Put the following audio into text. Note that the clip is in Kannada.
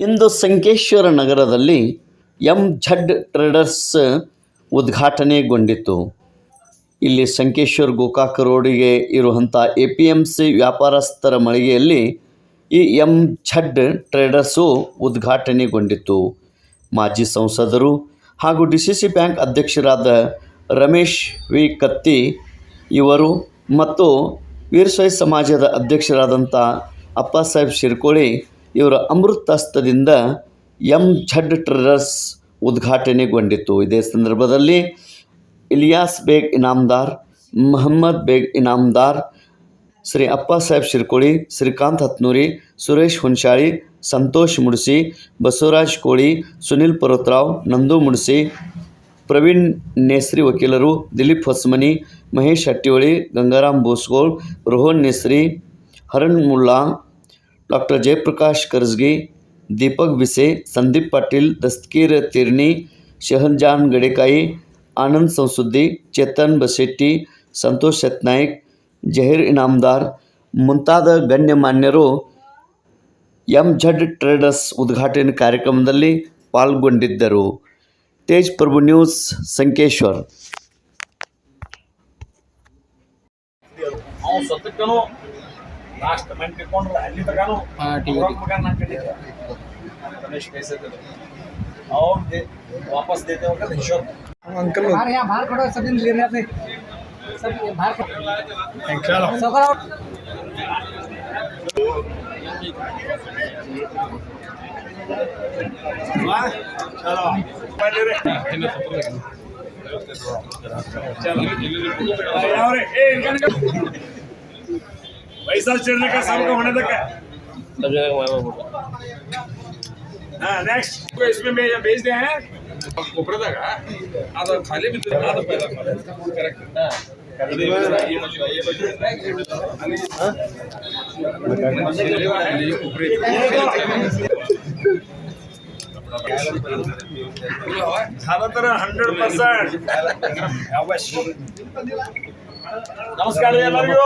ಇಂದು ಸಂಕೇಶ್ವರ ನಗರದಲ್ಲಿ ಎಂ ಝಡ್ ಟ್ರೇಡರ್ಸ್ ಉದ್ಘಾಟನೆಗೊಂಡಿತು. ಇಲ್ಲಿ ಸಂಕೇಶ್ವರ್ ಗೋಕಾಕ ರೋಡಿಗೆ ಇರುವಂಥ ಎ ಪಿ ಎಂ ಸಿ ವ್ಯಾಪಾರಸ್ಥರ ಮಳಿಗೆಯಲ್ಲಿ ಈ ಎಂ ಝಡ್ ಟ್ರೇಡರ್ಸು ಉದ್ಘಾಟನೆಗೊಂಡಿತು. ಮಾಜಿ ಸಂಸದರು ಹಾಗೂ ಡಿ ಸಿ ಸಿ ಬ್ಯಾಂಕ್ ಅಧ್ಯಕ್ಷರಾದ ರಮೇಶ್ ವಿ. ಕತ್ತಿ ಇವರು ಮತ್ತು ವೀರಶೈವ ಸಮಾಜದ ಅಧ್ಯಕ್ಷರಾದಂಥ ಅಪ್ಪಾಸಾಹೇಬ್ ಶಿರ್ಕೋಳಿ ಇವರ ಅಮೃತಸ್ತದಿಂದ ಎಂ ಝಡ್ ಟ್ರೇಡರ್ಸ್ ಉದ್ಘಾಟನೆಗೊಂಡಿತು ಇದೇ ಸಂದರ್ಭದಲ್ಲಿ ಇಲಿಯಾಸ್ ಬೇಗ್ ಇನಾಮ್ದಾರ್, ಮೊಹಮ್ಮದ್ ಬೇಗ್ ಇನಾಮ್ದಾರ್, ಶ್ರೀ ಅಪ್ಪಾಸಾಹೇಬ್ ಶಿರ್ಕೋಳಿ, ಶ್ರೀಕಾಂತ್ ಹತ್ನೂರಿ, ಸುರೇಶ್ ಹುನ್ಶಾಳಿ ಸಂತೋಷ್ ಮುಡಿಸಿ, ಬಸವರಾಜ್ ಕೋಳಿ, ಸುನಿಲ್ ಪರ್ವತರಾವ್ ನಂದು ಮುಡಿಸಿ, ಪ್ರವೀಣ್ ನೇಸ್ರಿ ವಕೀಲರು, ದಿಲೀಪ್ ಹೊಸ್ಮನಿ, ಮಹೇಶ್ ಹಟ್ಟಿಹೊಳಿ, ಗಂಗಾರಾಮ್ ಬೋಸ್ಗೋಳ್, ರೋಹನ್ ನೇಸ್ರಿ ಹರಣ್ ಮುಲ್ಲಾ ಡಾಕ್ಟರ್ ಜಯಪ್ರಕಾಶ್ ಕರ್ಜ್ಗಿ ದೀಪಕ್ ಬಿಸೆ, ಸಂದೀಪ್ ಪಾಟೀಲ್ ದಸ್ತಗೀರ್ ತಿರ್ನಿ, ಶಹನ್ಜಾನ್ ಗಡೇಕಾಯಿ, ಆನಂದ್ ಸಂಸುದ್ದಿ, ಚೇತನ್ ಬಸೆಟ್ಟಿ, ಸಂತೋಷ್ ಸತ್ನಾಯಕ್, ಜಹೀರ್ ಇನಾಮ್ದಾರ್ ಮುಂತಾದ ಗಣ್ಯಮಾನ್ಯರು ಎಂ ಝಡ್ ಟ್ರೇಡರ್ಸ್ ಉದ್ಘಾಟನೆ ಕಾರ್ಯಕ್ರಮದಲ್ಲಿ ಪಾಲ್ಗೊಂಡಿದ್ದರು. ತೇಜ್ ಪ್ರಭು ನ್ಯೂಸ್, ಸಂಕೇಶ್ವರ್. ಲಾಸ್ಟ್ ಮನೆ ತಿಳ್ಕೊಂಡ್ರ ಅಲ್ಲಿ ತಗಾನು ಮಗ ನಾನು ಕಂಡಿದ್ದೆ ಗಣೇಶ್ ಕೈಸದ ಅವ್ರು ದೇ ವಾಪಸ್ ದೇತೆ ಹೋಗಲ್ಲ ಹಿಶೋರ್ अंकल बाहर यहाँ बाहर खड़ो सभी ले रहे अपने सब ये बाहर खड़ो सौकर आओ। पैसा चढ़ने का सबका होने तक है हाँ नेक्स्ट इसमें मैं भेज दे हैं ಕೊಪ್ಪಳದಾಗ ಅದು ಖಾಲಿ ಬಿದ್ದು ಅದು ಪೈಲ ಕರೆಕ್ಟ್ ज्यादातर हंड्रेड परसेंट अवश्य ನಮಸ್ಕಾರ ಎಲ್ಲರಿಗೂ